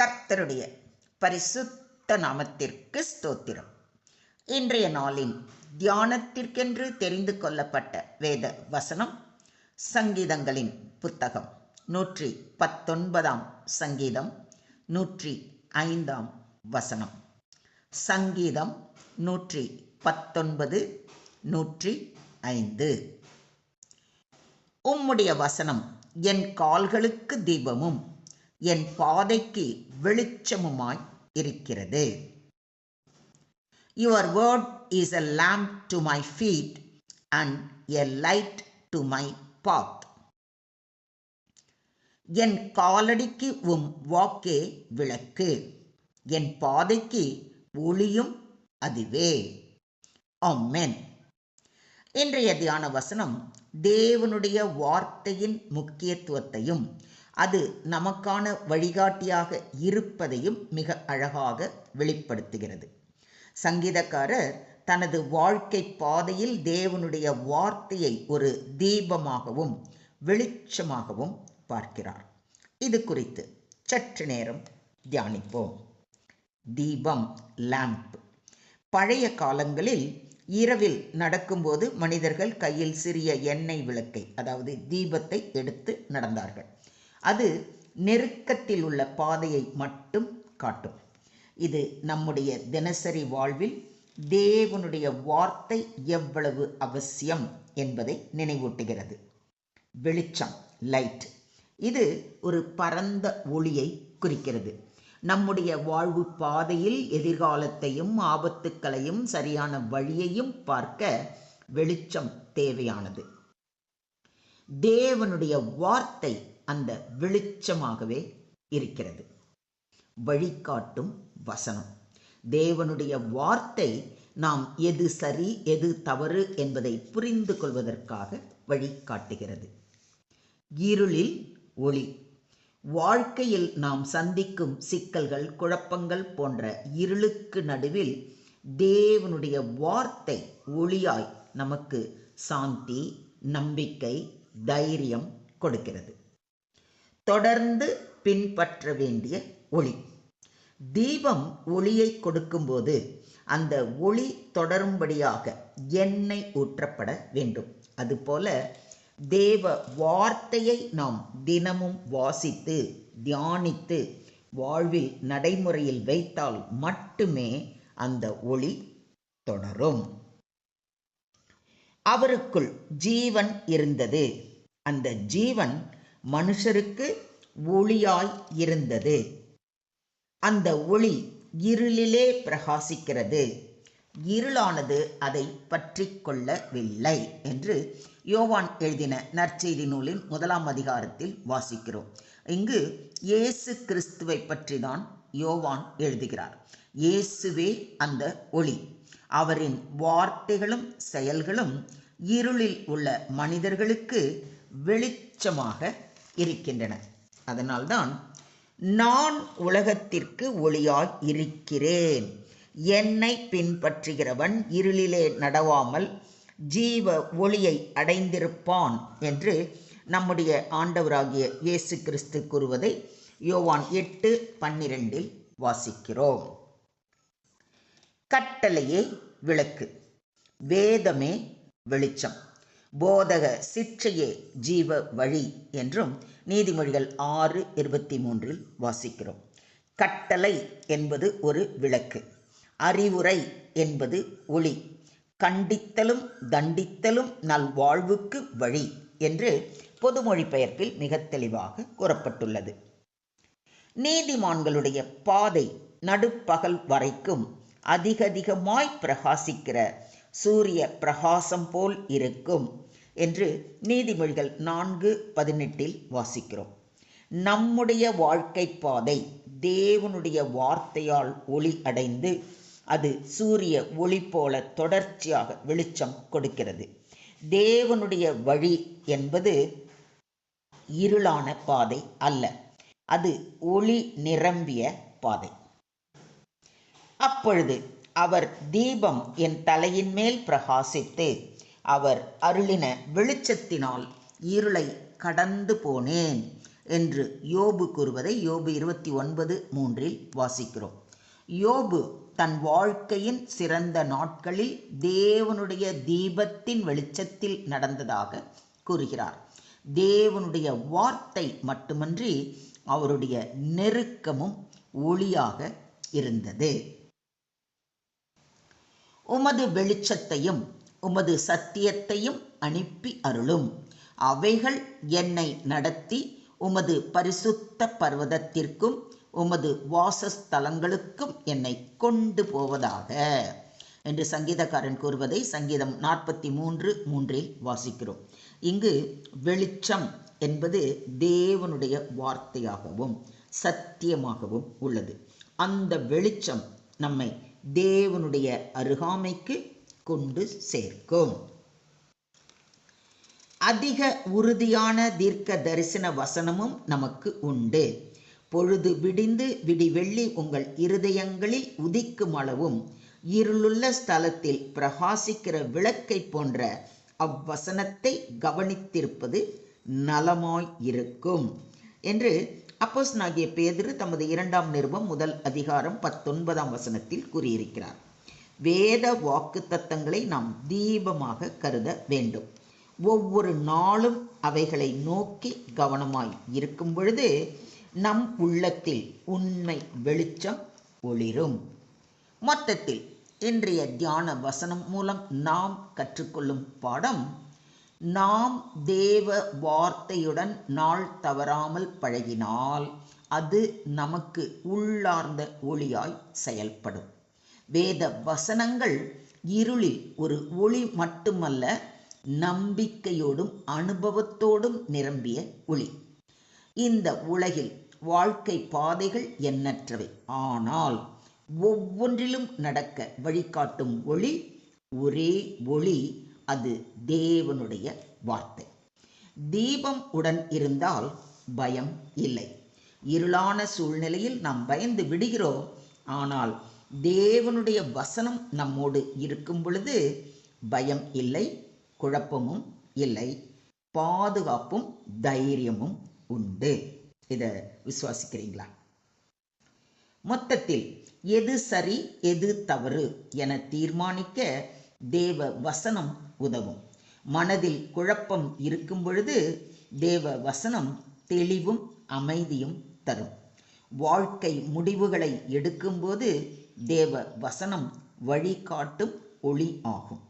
கர்த்தருடைய பரிசுத்த நாமத்திற்கு ஸ்தோத்திரம். இன்றைய நாளின் தியானத்திற்கென்று தெரிந்து கொள்ளப்பட்ட வேத வசனம் சங்கீதங்களின் புத்தகம். நூற்றி பத்தொன்பதாம் சங்கீதம் நூற்றி ஐந்தாம் வசனம். சங்கீதம் நூற்றி பத்தொன்பது நூற்றி ஐந்து. உம்முடைய வசனம் என் கால்களுக்கு தீபமும் என் பாதைக்கு வெளிச்சமுமாய் இருக்கிறது. Your word is a lamp to my feet and a light to my path என் காலடிக்கு உம் வாக்கே விளக்கு. என் பாதைக்கு ஒளியும் அதுவே. ஆமென் இன்றைய தியான வசனம் தேவனுடைய வார்த்தையின் முக்கியத்துவத்தையும் அது நமக்கான வழிகாட்டியாக இருப்பதையும் மிக அழகாக வெளிப்படுத்துகிறது. சங்கீதக்காரர் தனது வாழ்க்கை பாதையில் தேவனுடைய வார்த்தையை ஒரு தீபமாகவும் வெளிச்சமாகவும் பார்க்கிறார். இது குறித்து சற்று நேரம் தியானிப்போம். தீபம் லேம்ப் பழைய காலங்களில் இரவில் நடக்கும்போது மனிதர்கள் கையில் சிறிய எண்ணெய் விளக்கை அதாவது தீபத்தை எடுத்து நடந்தார்கள். அது நெருக்கத்தில் உள்ள பாதையை மட்டும் காட்டும். இது நம்முடைய தினசரி வாழ்வில் தேவனுடைய வார்த்தை எவ்வளவு அவசியம் என்பதை நினைவூட்டுகிறது. வெளிச்சம் லைட் இது ஒரு பரந்த ஒளியை குறிக்கிறது. நம்முடைய வாழ்வு பாதையில் எதிர்காலத்தையும் ஆபத்துக்களையும் சரியான வழியையும் பார்க்க வெளிச்சம் தேவையானது. தேவனுடைய வார்த்தை அந்த வெளிச்சமாகவே இருக்கிறது. வழிகாட்டும் வசனம். தேவனுடைய வார்த்தை நாம் எது சரி எது தவறு என்பதை புரிந்து கொள்வதற்காக வழிகாட்டுகிறது. இருளில் ஒளி. வாழ்க்கையில் நாம் சந்திக்கும் சிக்கல்கள் குழப்பங்கள் போன்ற இருளுக்கு நடுவில் தேவனுடைய வார்த்தை ஒளியாய் நமக்கு சாந்தி நம்பிக்கை தைரியம் கொடுக்கிறது. தொடர்ந்து பின்பற்ற வேண்டிய ஒளி. தீபம் ஒளியை கொடுக்கும்போது அந்த ஒளி தொடரும்படியாக எண்ணெய் ஊற்றப்பட வேண்டும். அதுபோல தேவ வார்த்தையை நாம் தினமும் வாசித்து தியானித்து வாழ்வில் நடைமுறையில் வைத்தால் மட்டுமே அந்த ஒளி தொடரும். அவருக்குள் ஜீவன் இருந்தது. அந்த ஜீவன் மனுஷருக்கு ஒளியாய் இருந்தது. அந்த ஒளி இருளிலே பிரகாசிக்கிறது. இருளானது அதை பற்றி கொள்ளவில்லை என்று யோவான் எழுதின நற்செய்தி நூலின் முதலாம் அதிகாரத்தில் வாசிக்கிறோம். இங்கு இயேசு கிறிஸ்துவை பற்றி தான் யோவான் எழுதுகிறார். இயேசுவே அந்த ஒளி. அவரின் வார்த்தைகளும் செயல்களும் இருளில் உள்ள மனிதர்களுக்கு வெளிச்சமாக இருக்கின்றன. அதனால்தான் நான் உலகத்திற்கு ஒளியாய் இருக்கிறேன். என்னை பின்பற்றுகிறவன் இருளிலே நடவாமல் ஜீவ ஒளியை அடைந்திருப்பான் என்று நம்முடைய ஆண்டவராகிய இயேசு கிறிஸ்து கூறுவதை யோவான் எட்டு பன்னிரெண்டில் வாசிக்கிறோம். கட்டளையே விளக்கு வேதமே வெளிச்சம். போதக சிற்றையே ஜீவ வழி என்றும் நீதிமொழிகள் ஆறு இருபத்தி மூன்றில் வாசிக்கிறோம். கட்டளை என்பது ஒரு விளக்கு. அறிவுரை என்பது ஒளி. கண்டித்தலும் தண்டித்தலும் நல்வாழ்வுக்கு வழி என்று பொதுமொழி பெயர்ப்பில் மிக தெளிவாக கூறப்பட்டுள்ளது. நீதிமான்களுடைய பாதை நடுப்பகல் வரைக்கும் அதிகதிகமாய் பிரகாசிக்கிற சூரிய பிரகாசம் போல் இருக்கும் என்று நீதிமொழிகள் நான்கு பதினெட்டில் வாசிக்கிறோம். நம்முடைய வாழ்க்கை பாதை தேவனுடைய வார்த்தையால் ஒளி அடைந்து அது சூரிய ஒளி போல தொடர்ச்சியாக வெளிச்சம் கொடுக்கிறது. தேவனுடைய வழி என்பது இருளான பாதை அல்ல. அது ஒளி நிரம்பிய பாதை. அப்பொழுது அவர் தீபம் என் தலையின் மேல் பிரகாசித்து அவர் அருளின வெளிச்சத்தினால் இருளை கடந்து போனேன் என்று யோபு கூறுவதை யோபு இருபத்தி ஒன்பது மூன்றில் வாசிக்கிறோம். யோபு தன் வாழ்க்கையின் சிறந்த நாட்களில் தேவனுடைய தீபத்தின் வெளிச்சத்தில் நடந்ததாக கூறுகிறார். தேவனுடைய வார்த்தை மட்டுமன்றி அவருடைய நெருக்கமும் ஒளியாக இருந்தது. உமது வெளிச்சத்தையும் உமது சத்தியத்தையும் அனுப்பி அருளும். அவைகள் என்னை நடத்தி உமது பரிசுத்த பர்வதத்திற்கும் உமது வாசஸ்தலங்களுக்கும் என்னை கொண்டு போவதாக. என்று சங்கீதக்காரன் கூறுவதை சங்கீதம் நாற்பத்தி மூன்று மூன்றில் வாசிக்கிறோம். இங்கு வெளிச்சம் என்பது தேவனுடைய வார்த்தையாகவும் சத்தியமாகவும் உள்ளது. அந்த வெளிச்சம் நம்மை தேவனுடைய அருகாமைக்கு கொண்டு சேர்க்கும். அதிக உறுதியான தீர்க்க தரிசன வசனமும் நமக்கு உண்டு. பொழுது விடிந்து விடிவெள்ளி உங்கள் இருதயங்களில் உதிக்கும் அளவும் இருளுள்ள ஸ்தலத்தில் பிரகாசிக்கிற விளக்கை போன்ற அவ்வசனத்தை கவனித்திருப்பது நலமாய் இருக்கும். என்று அப்போஸ் நாகிய பேதிரு தமது இரண்டாம் நிருபம் முதல் அதிகாரம் பத்தொன்பதாம் வசனத்தில் கூறியிருக்கிறார். வேத வாக்கு தத்தங்களை நாம் தீபமாக கருத வேண்டும். ஒவ்வொரு நாளும் அவைகளை நோக்கி கவனமாய் இருக்கும் பொழுது நம் உள்ளத்தில் உண்மை வெளிச்சம் ஒளிரும். மொத்தத்தில் இன்றைய தியான வசனம் மூலம் நாம் கற்றுக்கொள்ளும் பாடம் நாம் தேவ வார்த்தையுடன் நாள் தவறாமல் பழகினால் அது நமக்கு உள்ளார்ந்த ஒளியாய் செயல்படும். வேத வசனங்கள் இருளில் ஒரு ஒளி மட்டுமல்ல நம்பிக்கையோடும் அனுபவத்தோடும் நிரம்பிய ஒளி. இந்த உலகில் வாழ்க்கை பாதைகள் எண்ணற்றவை. ஆனால் ஒவ்வொன்றிலும் நடக்க வழிகாட்டும் ஒளி ஒரே ஒளி அது தேவனுடைய வார்த்தை. தீபம் உடன் இருந்தால் பயம் இல்லை. இருளான சூழ்நிலையில் நாம் பயந்து விடுகிறோம். ஆனால் தேவனுடைய வசனம் நம்மோடு இருக்கும் பொழுது பயம் இல்லை குழப்பமும் இல்லை பாதுகாப்பும் தைரியமும் உண்டு. இதை விசுவாசிக்கிறீங்களா? மொத்தத்தில் எது சரி எது தவறு என தீர்மானிக்க தேவ வசனம் உதவும். மனதில் குழப்பம் இருக்கும் பொழுது தேவ வசனம் தெளிவும் அமைதியும் தரும். வாழ்க்கை முடிவுகளை எடுக்கும்போது தேவ வசனம் வழிகாட்டும் ஒளி ஆகும்.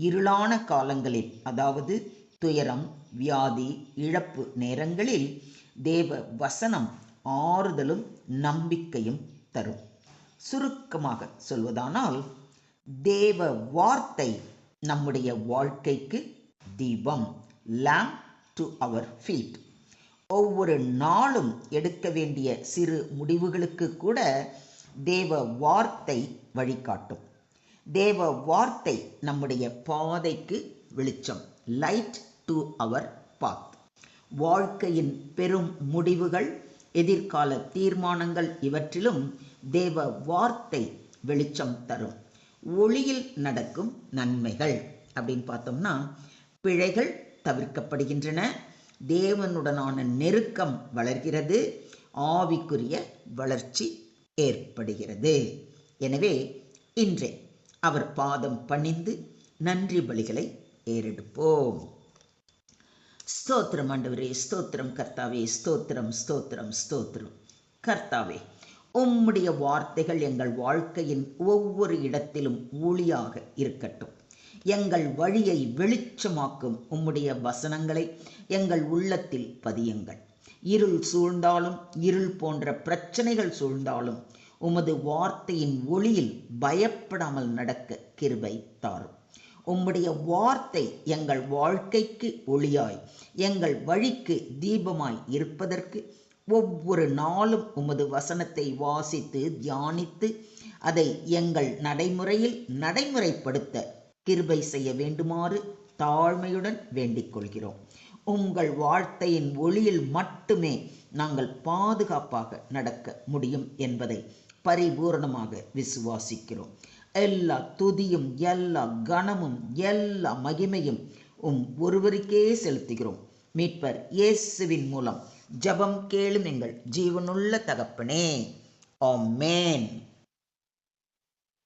இருளான காலங்களில் அதாவது துயரம் வியாதி இழப்பு நேரங்களில் தேவ வசனம் ஆறுதலும் நம்பிக்கையும் தரும். சுருக்கமாக சொல்வதானால் தேவ வார்த்தை நம்முடைய வாழ்க்கைக்கு தீபம் லேம் டு அவர் ஃபீட் ஒவ்வொரு நாளும் எடுக்க வேண்டிய சிறு முடிவுகளுக்கு கூட தேவ வார்த்தை வழிகாட்டும். தேவ வார்த்தை நம்முடைய பாதைக்கு வெளிச்சம் லைட் டு அவர் பாத் வாழ்க்கையின் பெரும் முடிவுகள் எதிர்கால தீர்மானங்கள் இவற்றிலும் தேவ வார்த்தை வெளிச்சம் தரும். ஒளியில் நடக்கும் நன்மைகள் அப்படின்னு பார்த்தோம்னா பிழைகள் தவிர்க்கப்படுகின்றன. தேவனுடனான நெருக்கம் வளர்கிறது. ஆவிக்குரிய வளர்ச்சி ஏற்படுகிறது. எனவே இன்றே அவர் பாதம் பணிந்து நன்றி பலிகளை ஏறெடுப்போம். ஸ்தோத்திரம் ஆண்டவரே ஸ்தோத்திரம் கர்த்தாவே ஸ்தோத்திரம் ஸ்தோத்திரம் ஸ்தோத்திரம். கர்த்தாவே உம்முடைய வார்த்தைகள் எங்கள் வாழ்க்கையின் ஒவ்வொரு இடத்திலும் ஒளியாக இருக்கட்டும். எங்கள் வழியை வெளிச்சமாக்கும் உம்முடைய வசனங்களை எங்கள் உள்ளத்தில் பதியுங்கள். இருள் சூழ்ந்தாலும் இருள் போன்ற பிரச்சனைகள் சூழ்ந்தாலும் உமது வார்த்தையின் ஒளியில் பயப்படாமல் நடக்க கிருபை தாரும். உம்முடைய வார்த்தை எங்கள் வாழ்க்கைக்கு ஒளியாய் எங்கள் வழிக்கு தீபமாய் இருப்பதற்கு ஒவ்வொரு நாளும் உமது வசனத்தை வாசித்து தியானித்து அதை எங்கள் நடைமுறையில் நடைமுறைப்படுத்த கிருபை செய்ய வேண்டுமாறு தாழ்மையுடன் வேண்டிக் கொள்கிறோம் உங்கள் வாழ்த்தையின் ஒளியில் மட்டுமே நாங்கள் பாதுகாப்பாக நடக்க முடியும் என்பதை பரிபூரணமாக விசுவாசிக்கிறோம். எல்லா துதியும் எல்லா கனமும் எல்லா மகிமையும் உம் ஒருவருக்கே செலுத்துகிறோம். மீட்பர் இயேசுவின் மூலம் ஜபம் கேளும் எங்கள் ஜீவனுள்ள தகப்பனே. ஆமென்.